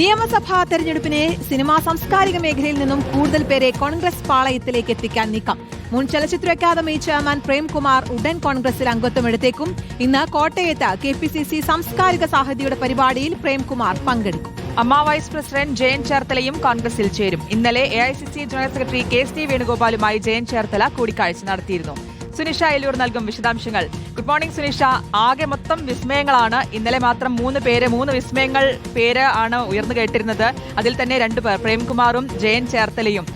നിയമസഭാ തെരഞ്ഞെടുപ്പിനെ സിനിമാ സാംസ്കാരിക മേഖലയിൽ നിന്നും കൂടുതൽ പേരെ കോൺഗ്രസ് പാളയത്തിലേക്ക് എത്തിക്കാൻ നീക്കം. മുൻ ചലച്ചിത്ര അക്കാദമി ചെയർമാൻ പ്രേംകുമാർ ഉടൻ കോൺഗ്രസിൽ അംഗത്വം എടുത്തേക്കും. ഇന്ന് കോട്ടയത്ത് കെ പി സി സി സാംസ്കാരിക സാഹിതിയുടെ പരിപാടിയിൽ പ്രേംകുമാർ പങ്കെടുക്കും. അമ്മ വൈസ് പ്രസിഡന്റ് ജയൻ ചേർത്തലയും കോൺഗ്രസിൽ ചേരും. ഇന്നലെ A I C C general secretary K വേണുഗോപാലുമായി Jayan Cherthala കൂടിക്കാഴ്ച നടത്തിയിരുന്നു. സുനിഷ എല്ലൂർ നൽകും വിശദാംശങ്ങൾ. Good morning Sunisha. ആകെ മൊത്തം വിസ്മയങ്ങളാണ്. ഇന്നലെ മാത്രം മൂന്ന് പേര് മൂന്ന് വിസ്മയങ്ങൾ പേര് ആണ് ഉയർന്നു കേട്ടിരുന്നത്. അതിൽ തന്നെ രണ്ടു പേർ പ്രേംകുമാറും ജയൻ ചേർത്തലയും.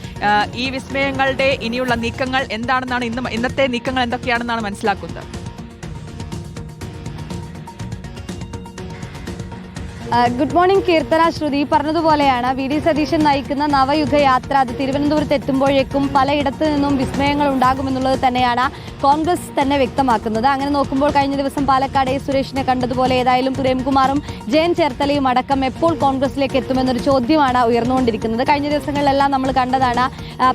ഈ വിസ്മയങ്ങളുടെ ഇനിയുള്ള നീക്കങ്ങൾ എന്താണെന്നാണ് ഇന്ന് ഇന്നത്തെ നീക്കങ്ങൾ എന്തൊക്കെയാണെന്നാണ് മനസ്സിലാക്കുന്നത്? Good morning Keerthana Shruthi. പറഞ്ഞതുപോലെയാണ് V D Satheesan നയിക്കുന്ന നവയുഗ യാത്ര അത് തിരുവനന്തപുരത്ത് എത്തുമ്പോഴേക്കും പലയിടത്തു നിന്നും വിസ്മയങ്ങൾ ഉണ്ടാകുമെന്നുള്ളത് തന്നെയാണ് കോൺഗ്രസ് തന്നെ വ്യക്തമാക്കുന്നത്. അങ്ങനെ നോക്കുമ്പോൾ കഴിഞ്ഞ ദിവസം പാലക്കാട് എ സുരേഷിനെ കണ്ടതുപോലെ ഏതായാലും പ്രേംകുമാറും ജയൻ ചേർത്തലയും അടക്കം എപ്പോൾ കോൺഗ്രസിലേക്ക് എത്തുമെന്നൊരു ചോദ്യമാണ് ഉയർന്നുകൊണ്ടിരിക്കുന്നത്. കഴിഞ്ഞ ദിവസങ്ങളിലെല്ലാം നമ്മൾ കണ്ടതാണ്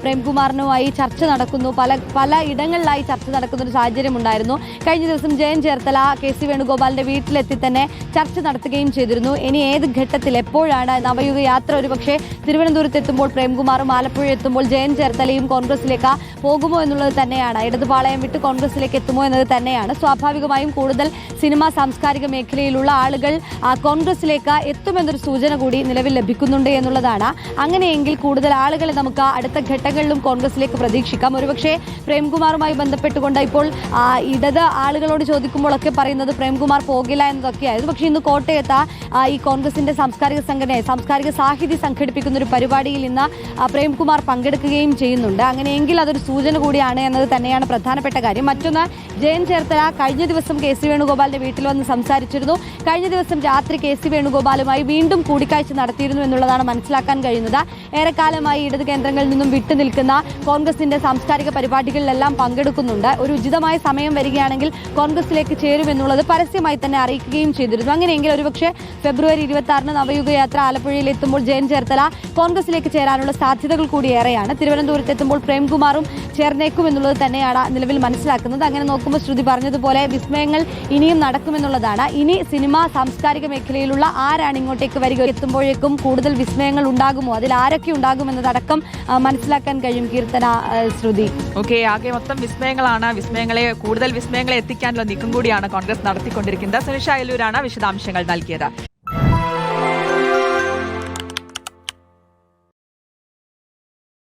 പ്രേംകുമാറിനുമായി ചർച്ച നടക്കുന്നു. പല പല ഇടങ്ങളിലായി ചർച്ച നടക്കുന്ന ഒരു സാഹചര്യം ഉണ്ടായിരുന്നു. കഴിഞ്ഞ ദിവസം ജയൻ ചേർത്തല കെ സി വേണുഗോപാലിന്റെ വീട്ടിലെത്തി തന്നെ ചർച്ച നടത്തുകയും ചെയ്തിരുന്നു. ഇനി ഏത് ഘട്ടത്തിൽ എപ്പോഴാണ് നവയുഗ യാത്ര ഒരുപക്ഷെ തിരുവനന്തപുരത്ത് എത്തുമ്പോൾ പ്രേംകുമാറും ആലപ്പുഴ എത്തുമ്പോൾ ജയൻ ചേർത്തലയും കോൺഗ്രസിലേക്ക് പോകുമോ എന്നുള്ളത് തന്നെയാണ്. ഇടതുപാളയം വിട്ട് കോൺഗ്രസിലേക്ക് എത്തുമോ എന്നത് തന്നെയാണ്. സ്വാഭാവികമായും കൂടുതൽ സിനിമാ സാംസ്കാരിക മേഖലയിലുള്ള ആളുകൾ കോൺഗ്രസിലേക്ക് എത്തുമെന്നൊരു സൂചന കൂടി നിലവിൽ ലഭിക്കുന്നുണ്ട് എന്നുള്ളതാണ്. അങ്ങനെയെങ്കിൽ കൂടുതൽ ആളുകളെ നമുക്ക് അടുത്ത ഘട്ടങ്ങളിലും കോൺഗ്രസിലേക്ക് പ്രതീക്ഷിക്കാം. ഒരുപക്ഷെ പ്രേംകുമാറുമായി ബന്ധപ്പെട്ടുകൊണ്ട് ഇപ്പോൾ ഇടത് ആളുകളോട് ചോദിക്കുമ്പോഴൊക്കെ പറയുന്നത് പ്രേംകുമാർ പോകില്ല എന്നതൊക്കെയായിരുന്നു. പക്ഷേ ഇന്ന് കോട്ടയത്ത് ഈ കോൺഗ്രസിന്റെ സാംസ്കാരിക സംഘടന സാംസ്കാരിക സാഹിതി സംഘടിപ്പിക്കുന്ന ഒരു പരിപാടിയിൽ ഇന്ന് പ്രേംകുമാർ പങ്കെടുക്കുകയും ചെയ്യുന്നുണ്ട്. അങ്ങനെയെങ്കിൽ അതൊരു സൂചന കൂടിയാണ് എന്നത് തന്നെയാണ് പ്രധാനപ്പെട്ട കാര്യം. മറ്റൊന്ന് ജയൻ ചേർത്തല കഴിഞ്ഞ ദിവസം കെ സി വേണുഗോപാലിന്റെ വീട്ടിൽ വന്ന് സംസാരിച്ചിരുന്നു. കഴിഞ്ഞ ദിവസം രാത്രി കെ സി വേണുഗോപാലുമായി വീണ്ടും കൂടിക്കാഴ്ച നടത്തിയിരുന്നു എന്നുള്ളതാണ് മനസ്സിലാക്കാൻ കഴിയുന്നത്. ഏറെക്കാലമായി ഇടത് കേന്ദ്രങ്ങളിൽ നിന്നും വിട്ടുനിൽക്കുന്ന കോൺഗ്രസിന്റെ സാംസ്കാരിക പരിപാടികളിലെല്ലാം പങ്കെടുക്കുന്നുണ്ട്. ഒരു ഉചിതമായ സമയം വരികയാണെങ്കിൽ കോൺഗ്രസിലേക്ക് ചേരുമെന്നുള്ളത് പരസ്യമായി തന്നെ അറിയിക്കുകയും ചെയ്തിരുന്നു. അങ്ങനെയെങ്കിൽ ഒരുപക്ഷെ ഫെബ്രുവരി ഇരുപത്തി ആറിന് നവയുഗ യാത്ര ആലപ്പുഴയിൽ എത്തുമ്പോൾ ജയൻ ചേർത്തല കോൺഗ്രസിലേക്ക് ചേരാനുള്ള സാധ്യതകൾ കൂടിയേറെയാണ് തിരുവനന്തപുരത്ത് എത്തുമ്പോൾ പ്രേംകുമാറും ചേർന്നേക്കും എന്നുള്ളത് തന്നെയാണ് നിലവിൽ മനസ്സിലാക്കുന്നത്. അങ്ങനെ നോക്കുമ്പോൾ ശ്രുതി പറഞ്ഞതുപോലെ വിസ്മയങ്ങൾ ഇനിയും നടക്കുമെന്നുള്ളതാണ്. ഇനി സിനിമ സാംസ്കാരിക മേഖലയിലുള്ള ആരാണ് ഇങ്ങോട്ടേക്ക് വരിക? എത്തുമ്പോഴേക്കും കൂടുതൽ വിസ്മയങ്ങൾ ഉണ്ടാകുമോ? അതിൽ ആരൊക്കെ ഉണ്ടാകുമെന്നതടക്കം മനസ്സിലാക്കാൻ കഴിയും കീർത്തന ശ്രുതി. ഓക്കെ ആകെ മൊത്തം വിസ്മയങ്ങളാണ്. വിസ്മയങ്ങളെ കൂടുതൽ വിസ്മയങ്ങളെ എത്തിക്കാനുള്ള നീക്കം കൂടിയാണ് കോൺഗ്രസ് നടത്തിക്കൊണ്ടിരിക്കുന്നത്. സുനിഷ അയലൂരാണ് വിശദാംശങ്ങൾ നൽകിയത്.